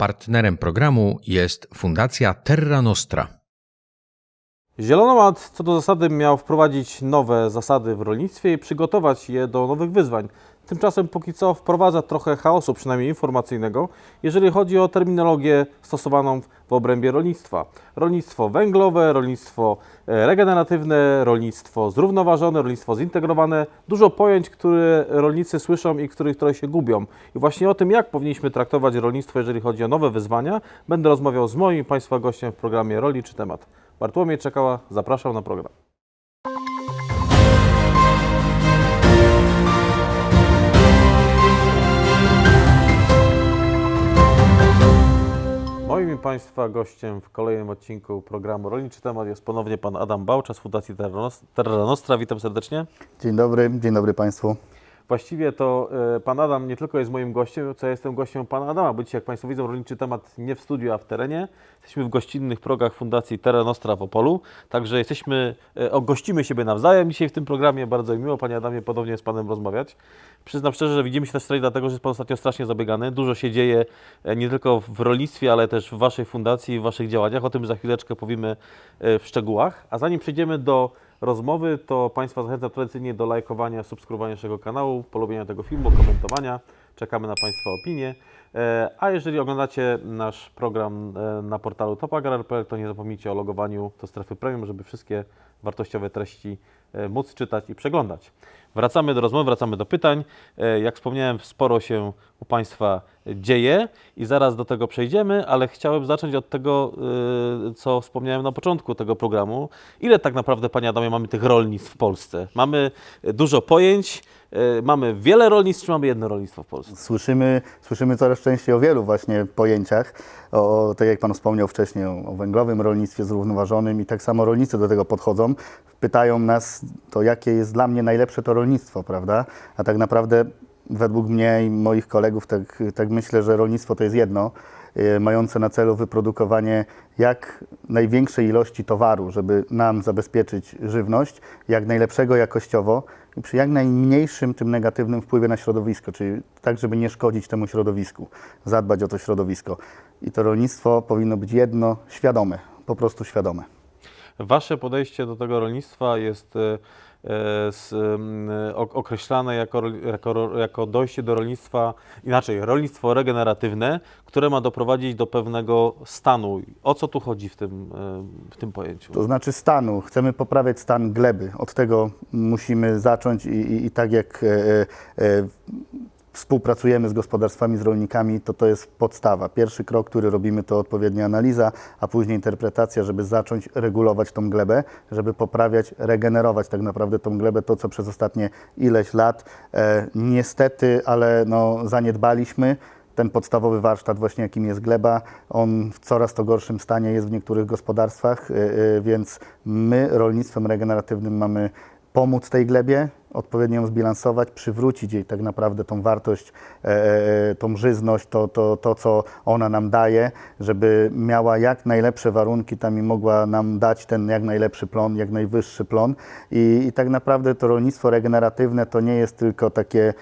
Partnerem programu jest Fundacja Terra Nostra. Zielonoład co do zasady miał wprowadzić nowe zasady w rolnictwie i przygotować je do nowych wyzwań. Tymczasem póki co wprowadza trochę chaosu, przynajmniej informacyjnego, jeżeli chodzi o terminologię stosowaną w obrębie rolnictwa. Rolnictwo węglowe, rolnictwo e, regeneratywne, rolnictwo zrównoważone, rolnictwo zintegrowane. Dużo pojęć, które rolnicy słyszą i których trochę się gubią. I właśnie o tym, jak powinniśmy traktować rolnictwo, jeżeli chodzi o nowe wyzwania, będę rozmawiał z moim Państwa gościem w programie Roli czy Temat. Bartłomiej Czekała, zapraszam na program. Moim Państwa gościem w kolejnym odcinku programu Rolniczy Temat jest ponownie Pan Adam Bałcza z Fundacji Terra Nostra. Witam serdecznie. Dzień dobry, dzień dobry Państwu. Właściwie to e, Pan Adam nie tylko jest moim gościem, co ja jestem gościem Pana Adama, bo dzisiaj, jak Państwo widzą, rolniczy temat nie w studiu, a w terenie. Jesteśmy w gościnnych progach Fundacji Terra Nostra w Opolu, także jesteśmy, e, gościmy siebie nawzajem dzisiaj w tym programie. Bardzo mi miło, Panie Adamie, ponownie z Panem rozmawiać. Przyznam szczerze, że widzimy się też wczoraj dlatego, że jest Pan ostatnio strasznie zabiegany. Dużo się dzieje e, nie tylko w rolnictwie, ale też w Waszej fundacji w Waszych działaniach. O tym za chwileczkę powiemy w szczegółach. A zanim przejdziemy do rozmowy, to Państwa zachęcam tradycyjnie do lajkowania, subskrybowania naszego kanału, polubienia tego filmu, komentowania. Czekamy na Państwa opinie. E, A jeżeli oglądacie nasz program e, na portalu topagrar.pl, to nie zapomnijcie o logowaniu do strefy premium, żeby wszystkie wartościowe treści e, móc czytać i przeglądać. Wracamy do rozmowy, wracamy do pytań. Jak wspomniałem, sporo się u Państwa dzieje i zaraz do tego przejdziemy, ale chciałem zacząć od tego, y, co wspomniałem na początku tego programu. Ile tak naprawdę, Panie Adamie, mamy tych rolnictw w Polsce? Mamy dużo pojęć, y, mamy wiele rolnictw, czy mamy jedno rolnictwo w Polsce? Słyszymy, słyszymy coraz częściej o wielu właśnie pojęciach, o, tak jak Pan wspomniał wcześniej, o węglowym rolnictwie zrównoważonym i tak samo rolnicy do tego podchodzą. Pytają nas, to jakie jest dla mnie najlepsze to rolnictwo, prawda? A tak naprawdę według mnie i moich kolegów tak, tak myślę, że rolnictwo to jest jedno, y, mające na celu wyprodukowanie jak największej ilości towaru, żeby nam zabezpieczyć żywność, jak najlepszego jakościowo i przy jak najmniejszym tym negatywnym wpływie na środowisko, czyli tak, żeby nie szkodzić temu środowisku, zadbać o to środowisko. I to rolnictwo powinno być jedno, świadome, po prostu świadome. Wasze podejście do tego rolnictwa jest e, e, ok- określane jako, jako, jako dojście do rolnictwa, inaczej, rolnictwo regeneratywne, które ma doprowadzić do pewnego stanu. O co tu chodzi w tym, e, w tym pojęciu? To znaczy stanu. Chcemy poprawiać stan gleby. Od tego musimy zacząć i, i, i tak jak e, e, współpracujemy z gospodarstwami, z rolnikami, to to jest podstawa. Pierwszy krok, który robimy, to odpowiednia analiza, a później interpretacja, żeby zacząć regulować tą glebę, żeby poprawiać, regenerować tak naprawdę tą glebę, to co przez ostatnie ileś lat e, niestety, ale no, zaniedbaliśmy ten podstawowy warsztat właśnie jakim jest gleba, on w coraz to gorszym stanie jest w niektórych gospodarstwach, y, y, więc my rolnictwem regeneratywnym mamy pomóc tej glebie, odpowiednio ją zbilansować, przywrócić jej tak naprawdę tą wartość, e, e, tą żyzność, to, to, to co ona nam daje, żeby miała jak najlepsze warunki tam i mogła nam dać ten jak najlepszy plon, jak najwyższy plon. I, i tak naprawdę to rolnictwo regeneratywne to nie jest tylko takie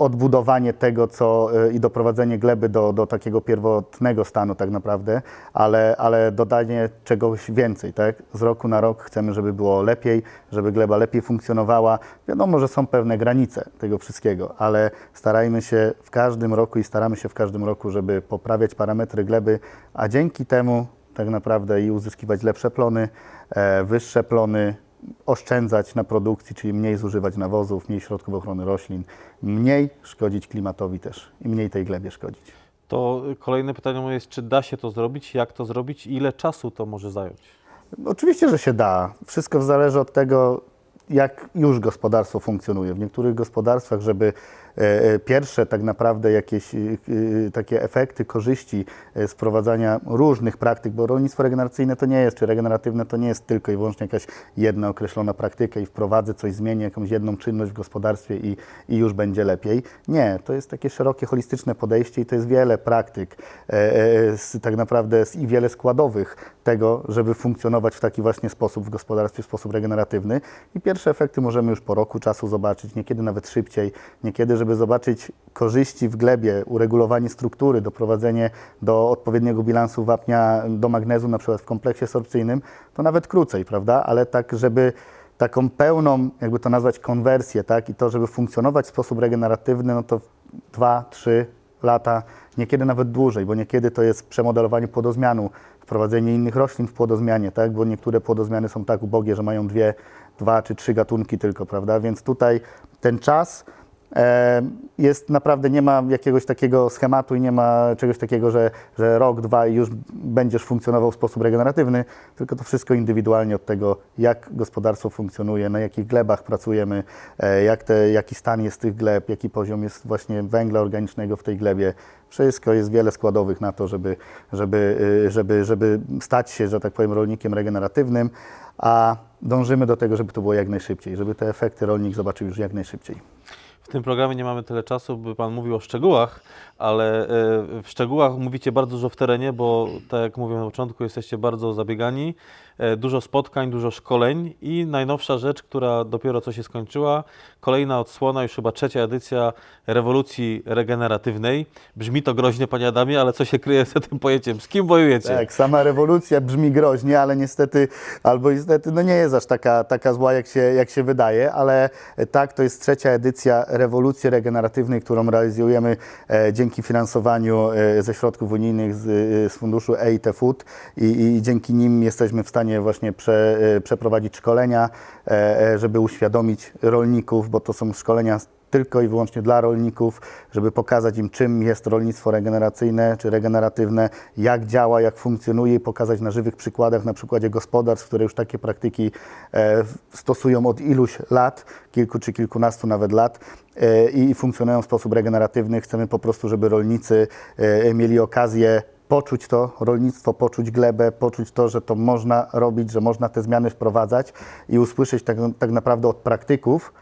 odbudowanie tego, co y, i doprowadzenie gleby do, do takiego pierwotnego stanu tak naprawdę, ale, ale dodanie czegoś więcej, tak? Z roku na rok chcemy, żeby było lepiej, żeby gleba lepiej funkcjonowała. Wiadomo, że są pewne granice tego wszystkiego, ale starajmy się w każdym roku i staramy się w każdym roku, żeby poprawiać parametry gleby, a dzięki temu tak naprawdę i uzyskiwać lepsze plony, e, wyższe plony, oszczędzać na produkcji, czyli mniej zużywać nawozów, mniej środków ochrony roślin, mniej szkodzić klimatowi też i mniej tej glebie szkodzić. To kolejne pytanie moje jest, czy da się to zrobić, jak to zrobić i ile czasu to może zająć? Oczywiście, że się da. Wszystko zależy od tego, jak już gospodarstwo funkcjonuje. W niektórych gospodarstwach, żeby pierwsze tak naprawdę jakieś e, e, takie efekty, korzyści e, z wprowadzania różnych praktyk, bo rolnictwo regeneracyjne to nie jest, czy regeneratywne to nie jest tylko i wyłącznie jakaś jedna określona praktyka i wprowadzę coś, zmienię jakąś jedną czynność w gospodarstwie i, i już będzie lepiej. Nie, to jest takie szerokie, holistyczne podejście i to jest wiele praktyk, e, e, z, tak naprawdę i wiele składowych tego, żeby funkcjonować w taki właśnie sposób w gospodarstwie, w sposób regeneratywny. I pierwsze efekty możemy już po roku czasu zobaczyć, niekiedy nawet szybciej, niekiedy, żeby zobaczyć korzyści w glebie, uregulowanie struktury, doprowadzenie do odpowiedniego bilansu wapnia do magnezu, na przykład w kompleksie sorpcyjnym, to nawet krócej, prawda? Ale tak, żeby taką pełną, jakby to nazwać, konwersję, tak? I to, żeby funkcjonować w sposób regeneratywny, no to dwa, trzy lata, niekiedy nawet dłużej, bo niekiedy to jest przemodelowanie płodozmianu, wprowadzenie innych roślin w płodozmianie, tak? Bo niektóre płodozmiany są tak ubogie, że mają dwie, dwa czy trzy gatunki tylko, prawda? Więc tutaj ten czas jest naprawdę, nie ma jakiegoś takiego schematu i nie ma czegoś takiego, że, że rok, dwa i już będziesz funkcjonował w sposób regeneratywny, tylko to wszystko indywidualnie od tego, jak gospodarstwo funkcjonuje, na jakich glebach pracujemy, e, jak te, jaki stan jest tych gleb, jaki poziom jest właśnie węgla organicznego w tej glebie. Wszystko jest wiele składowych na to, żeby, żeby, y, żeby, żeby stać się, że tak powiem, rolnikiem regeneratywnym, a dążymy do tego, żeby to było jak najszybciej, żeby te efekty rolnik zobaczył już jak najszybciej. W tym programie nie mamy tyle czasu, by Pan mówił o szczegółach, ale e, w szczegółach mówicie bardzo dużo w terenie, bo tak jak mówiłem na początku, jesteście bardzo zabiegani, e, dużo spotkań, dużo szkoleń i najnowsza rzecz, która dopiero co się skończyła, kolejna odsłona, już chyba trzecia edycja rewolucji regeneratywnej. Brzmi to groźnie, Panie Adamie, ale co się kryje za tym pojęciem? Z kim wojujecie? Tak, sama rewolucja brzmi groźnie, ale niestety, albo niestety, no nie jest aż taka, taka zła, jak się, jak się wydaje, ale tak, to jest trzecia edycja rewolucji regeneratywnej, którą realizujemy e, dzięki finansowaniu e, ze środków unijnych z, e, z funduszu EIT Food. I, i dzięki nim jesteśmy w stanie właśnie prze, przeprowadzić szkolenia, żeby uświadomić rolników, bo to są szkolenia tylko i wyłącznie dla rolników, żeby pokazać im, czym jest rolnictwo regeneracyjne czy regeneratywne, jak działa, jak funkcjonuje i pokazać na żywych przykładach, na przykładzie gospodarstw, które już takie praktyki e, stosują od iluś lat, kilku czy kilkunastu nawet lat e, i funkcjonują w sposób regeneratywny. Chcemy po prostu, żeby rolnicy e, mieli okazję poczuć to rolnictwo, poczuć glebę, poczuć to, że to można robić, że można te zmiany wprowadzać i usłyszeć tak, tak naprawdę od praktyków,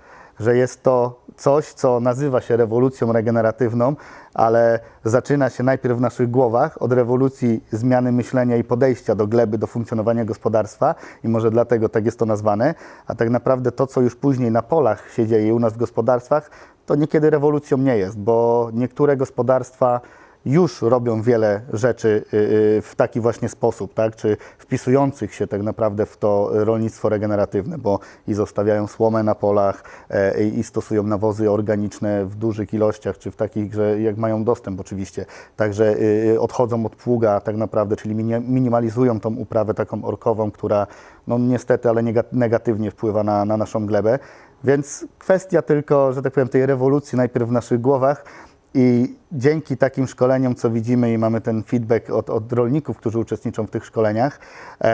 że jest to coś, co nazywa się rewolucją regeneratywną, ale zaczyna się najpierw w naszych głowach od rewolucji zmiany myślenia i podejścia do gleby, do funkcjonowania gospodarstwa i może dlatego tak jest to nazwane, a tak naprawdę to, co już później na polach się dzieje u nas w gospodarstwach, to niekiedy rewolucją nie jest, bo niektóre gospodarstwa już robią wiele rzeczy y, y, w taki właśnie sposób, tak? czy wpisujących się tak naprawdę w to rolnictwo regeneratywne, bo i zostawiają słomę na polach e, i stosują nawozy organiczne w dużych ilościach, czy w takich, że jak mają dostęp oczywiście. Także y, odchodzą od pługa tak naprawdę, czyli mini- minimalizują tą uprawę taką orkową, która no niestety, ale nega- negatywnie wpływa na, na naszą glebę. Więc kwestia tylko, że tak powiem, tej rewolucji najpierw w naszych głowach, i dzięki takim szkoleniom, co widzimy i mamy ten feedback od, od rolników, którzy uczestniczą w tych szkoleniach, e,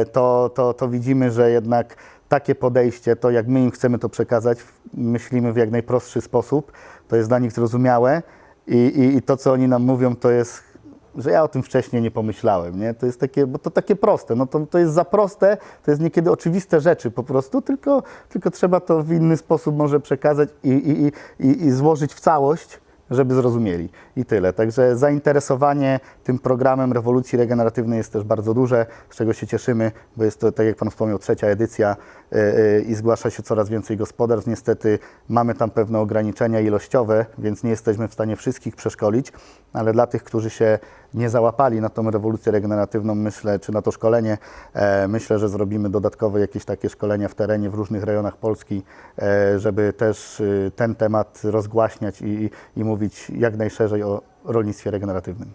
e, to, to, to widzimy, że jednak takie podejście, to jak my im chcemy to przekazać, myślimy w jak najprostszy sposób, to jest dla nich zrozumiałe i, i, i to, co oni nam mówią, to jest że ja o tym wcześniej nie pomyślałem, nie? To jest takie, bo to takie proste, no to, to jest za proste, to jest niekiedy oczywiste rzeczy po prostu, tylko, tylko trzeba to w inny sposób może przekazać i, i, i, i złożyć w całość, żeby zrozumieli. I tyle. Także zainteresowanie tym programem rewolucji regeneratywnej jest też bardzo duże, z czego się cieszymy, bo jest to, tak jak Pan wspomniał, trzecia edycja y, y, i zgłasza się coraz więcej gospodarstw. Niestety mamy tam pewne ograniczenia ilościowe, więc nie jesteśmy w stanie wszystkich przeszkolić, ale dla tych, którzy się nie załapali na tą rewolucję regeneratywną, myślę, czy na to szkolenie, e, myślę, że zrobimy dodatkowe jakieś takie szkolenia w terenie, w różnych rejonach Polski, e, żeby też y, ten temat rozgłaśniać i, i, mówić jak najszerzej o rolnictwie regeneratywnym.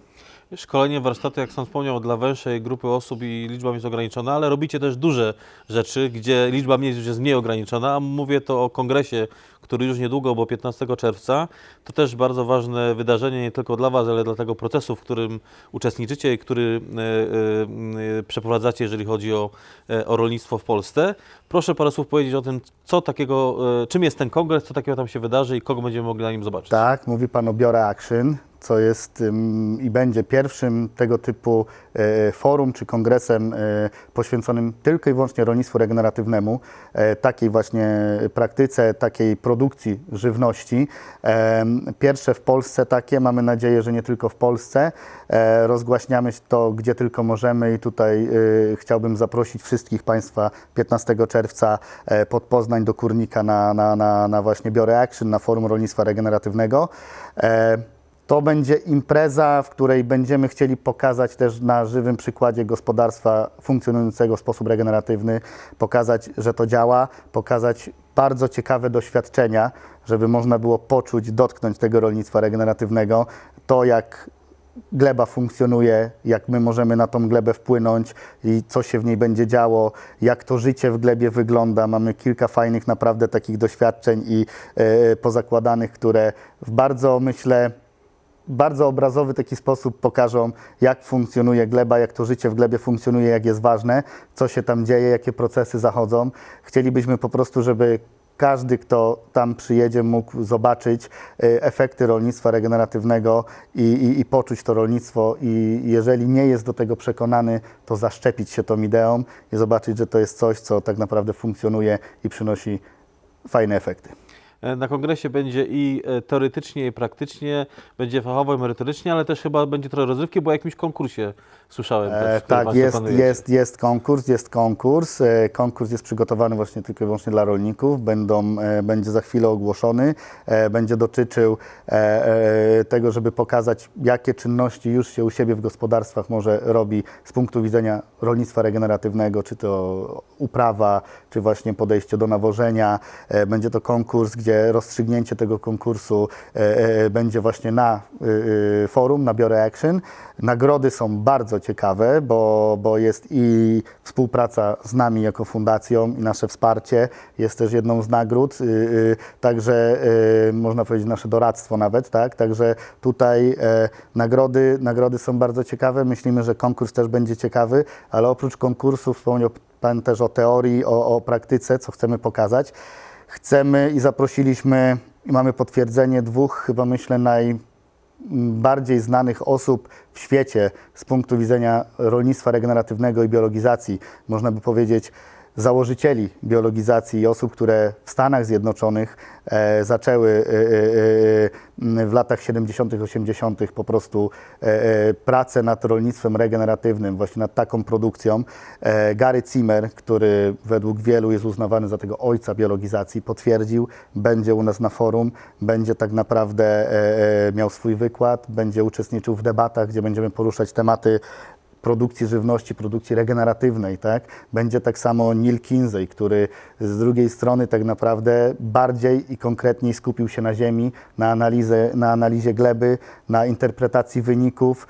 Szkolenie, warsztaty, jak Sam wspomniał, dla węższej grupy osób i liczba jest ograniczona, ale robicie też duże rzeczy, gdzie liczba miejsc już jest mniej ograniczona, a mówię to o kongresie, który już niedługo, bo 15 czerwca, to też bardzo ważne wydarzenie nie tylko dla Was, ale dla tego procesu, w którym uczestniczycie i który e, e, e, przeprowadzacie, jeżeli chodzi o, o rolnictwo w Polsce. Proszę parę słów powiedzieć o tym, co takiego, czym jest ten kongres, co takiego tam się wydarzy i kogo będziemy mogli na nim zobaczyć. Tak, mówi Pan o Biora Action, co jest i będzie pierwszym tego typu e, forum czy kongresem e, poświęconym tylko i wyłącznie rolnictwu regeneratywnemu, e, takiej właśnie praktyce, takiej produkcji żywności. Pierwsze w Polsce takie, mamy nadzieję, że nie tylko w Polsce. Rozgłaśniamy to gdzie tylko możemy i tutaj chciałbym zaprosić wszystkich Państwa 15 czerwca pod Poznań do Kurnika na, na, na, na właśnie Bioreaction, na Forum Rolnictwa Regeneratywnego. To będzie impreza, w której będziemy chcieli pokazać też na żywym przykładzie gospodarstwa funkcjonującego w sposób regeneratywny, pokazać, że to działa, pokazać bardzo ciekawe doświadczenia, żeby można było poczuć, dotknąć tego rolnictwa regeneratywnego, to jak gleba funkcjonuje, jak my możemy na tą glebę wpłynąć i co się w niej będzie działo, jak to życie w glebie wygląda. Mamy kilka fajnych naprawdę takich doświadczeń i e, pozakładanych, które w bardzo myślę bardzo obrazowy taki sposób pokażą, jak funkcjonuje gleba, jak to życie w glebie funkcjonuje, jak jest ważne, co się tam dzieje, jakie procesy zachodzą. Chcielibyśmy po prostu, żeby każdy, kto tam przyjedzie, mógł zobaczyć e, efekty rolnictwa regeneratywnego i, i, i poczuć to rolnictwo. I jeżeli nie jest do tego przekonany, to zaszczepić się tą ideą i zobaczyć, że to jest coś, co tak naprawdę funkcjonuje i przynosi fajne efekty. E, Na kongresie będzie i e, teoretycznie, i praktycznie, będzie fachowo i merytorycznie, ale też chyba będzie trochę rozrywki, bo o jakimś konkursie słyszałem też. E, tak, jest, jest, jest konkurs, jest konkurs. E, konkurs jest przygotowany właśnie tylko i wyłącznie dla rolników. Będą, e, będzie za chwilę ogłoszony. Będzie dotyczył tego, żeby pokazać, jakie czynności już się u siebie w gospodarstwach może robi z punktu widzenia rolnictwa regeneratywnego, czy to uprawa, czy właśnie podejście do nawożenia. Będzie to konkurs, gdzie rozstrzygnięcie tego konkursu będzie właśnie na y, y, forum, na Biore Action. Nagrody są bardzo ciekawe, bo, bo jest i współpraca z nami jako fundacją i nasze wsparcie jest też jedną z nagród, y, y, także y, można powiedzieć nasze doradztwo nawet, tak? Także tutaj e, nagrody, nagrody są bardzo ciekawe. Myślimy, że konkurs też będzie ciekawy, ale oprócz konkursu wspomniał Pan też o teorii, o, o praktyce, co chcemy pokazać. Chcemy i zaprosiliśmy, i mamy potwierdzenie dwóch, chyba myślę, naj, bardziej znanych osób w świecie z punktu widzenia rolnictwa regeneratywnego i biologizacji, można by powiedzieć założycieli biologizacji i osób, które w Stanach Zjednoczonych e, zaczęły e, e, w latach 70., 80. po prostu pracę nad rolnictwem regeneratywnym, właśnie nad taką produkcją. Gary Zimmer, który według wielu jest uznawany za tego ojca biologizacji, potwierdził, będzie u nas na forum, będzie tak naprawdę miał swój wykład, będzie uczestniczył w debatach, gdzie będziemy poruszać tematy produkcji żywności, produkcji regeneratywnej, tak? Będzie tak samo Neil Kinsey, który z drugiej strony tak naprawdę bardziej i konkretniej skupił się na ziemi, na, analizę, na analizie gleby, na interpretacji wyników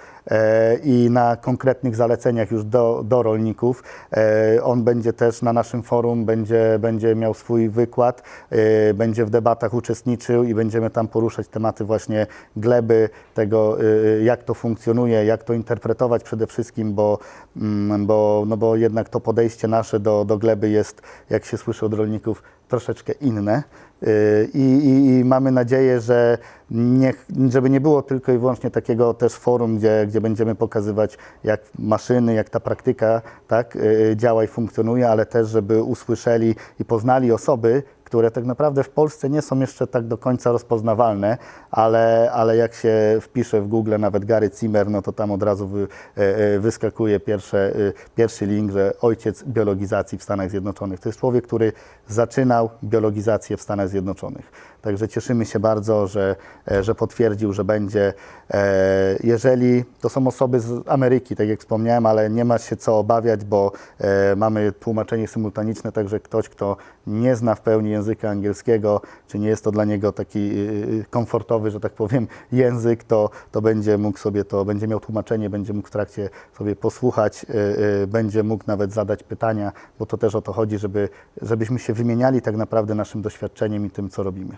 i na konkretnych zaleceniach już do, do rolników. E, on będzie też na naszym forum, będzie, będzie miał swój wykład, e, będzie w debatach uczestniczył i będziemy tam poruszać tematy właśnie gleby, tego e, jak to funkcjonuje, jak to interpretować przede wszystkim, bo, mm, bo, no bo jednak to podejście nasze do, do gleby jest, jak się słyszy od rolników, troszeczkę inne. Y, I, i, I mamy nadzieję, że nie, żeby nie było tylko i wyłącznie takiego też forum, gdzie, gdzie będziemy pokazywać, jak maszyny, jak ta praktyka tak, y, działa i funkcjonuje, ale też, żeby usłyszeli i poznali osoby, które tak naprawdę w Polsce nie są jeszcze tak do końca rozpoznawalne, ale, ale jak się wpisze w Google nawet Gary Zimmer, no to tam od razu wy, e, e, wyskakuje pierwsze, e, pierwszy link, że ojciec biologizacji w Stanach Zjednoczonych. To jest człowiek, który zaczynał biologizację w Stanach Zjednoczonych. Także cieszymy się bardzo, że, e, że potwierdził, że będzie. E, Jeżeli to są osoby z Ameryki, tak jak wspomniałem, ale nie ma się co obawiać, bo e, mamy tłumaczenie symultaniczne, także ktoś, kto nie zna w pełni języka angielskiego, czy nie jest to dla niego taki y, komfortowy, że tak powiem, język, to, to będzie mógł sobie to, będzie miał tłumaczenie, będzie mógł w trakcie sobie posłuchać, y, y, będzie mógł nawet zadać pytania, bo to też o to chodzi, żeby, żebyśmy się wymieniali tak naprawdę naszym doświadczeniem i tym, co robimy.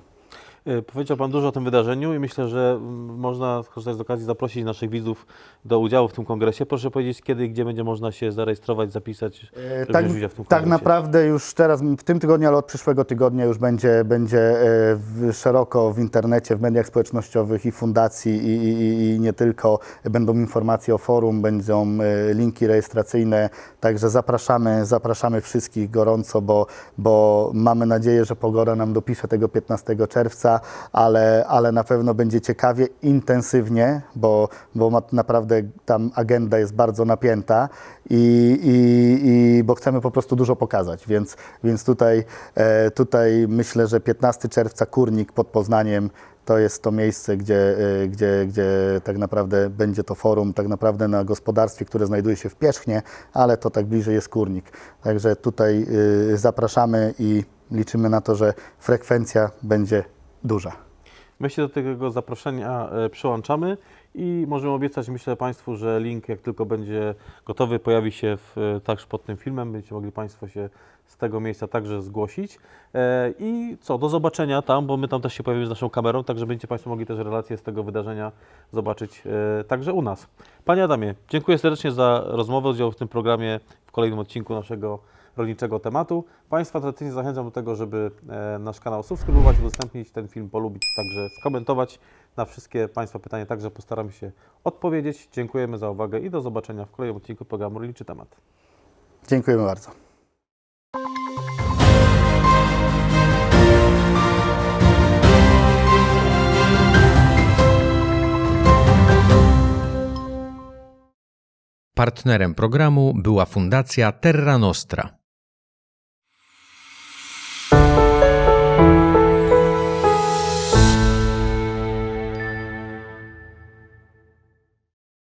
Y, Powiedział Pan dużo o tym wydarzeniu i myślę, że mm, można skorzystać z okazji zaprosić naszych widzów do udziału w tym kongresie. Proszę powiedzieć, kiedy i gdzie będzie można się zarejestrować, zapisać, E, żeby Tak, wziąć udział w tym tak kongresie. naprawdę już teraz, w tym tygodniu, ale od przyszłego tygodnia już będzie, będzie e, w, szeroko w internecie, w mediach społecznościowych i fundacji i, i, i- nie tylko. Będą informacje o forum, będą e, linki rejestracyjne, także zapraszamy, zapraszamy wszystkich gorąco, bo, bo mamy nadzieję, że pogoda nam dopisze tego 15 czerwca, ale, ale na pewno będzie ciekawie, intensywnie, bo, bo ma, naprawdę tam agenda jest bardzo napięta i, i, i bo chcemy po prostu dużo pokazać, więc, więc tutaj, e, tutaj myślę, że 15 czerwca Kurnik pod Poznaniem to jest to miejsce, gdzie, e, gdzie, gdzie tak naprawdę będzie to forum, tak naprawdę na gospodarstwie, które znajduje się w Pierzchnie, ale to tak bliżej jest Kurnik. Także tutaj e, zapraszamy i liczymy na to, że frekwencja będzie duża. My się do tego zaproszenia e, przyłączamy i możemy obiecać, myślę Państwu, że link jak tylko będzie gotowy, pojawi się w, e, także pod tym filmem. Będziecie mogli Państwo się z tego miejsca także zgłosić. E, I co, do zobaczenia tam, bo my tam też się pojawimy z naszą kamerą, także będziecie Państwo mogli też relacje z tego wydarzenia zobaczyć także u nas. Panie Adamie, dziękuję serdecznie za rozmowę, udział w tym programie w kolejnym odcinku naszego rolniczego tematu. Państwa tradycyjnie zachęcam do tego, żeby e, nasz kanał subskrybować, udostępnić ten film, polubić, także skomentować. Na wszystkie Państwa pytania także postaramy się odpowiedzieć. Dziękujemy za uwagę i do zobaczenia w kolejnym odcinku programu Rolniczy Temat. Dziękujemy bardzo. Partnerem programu była Fundacja Terra Nostra.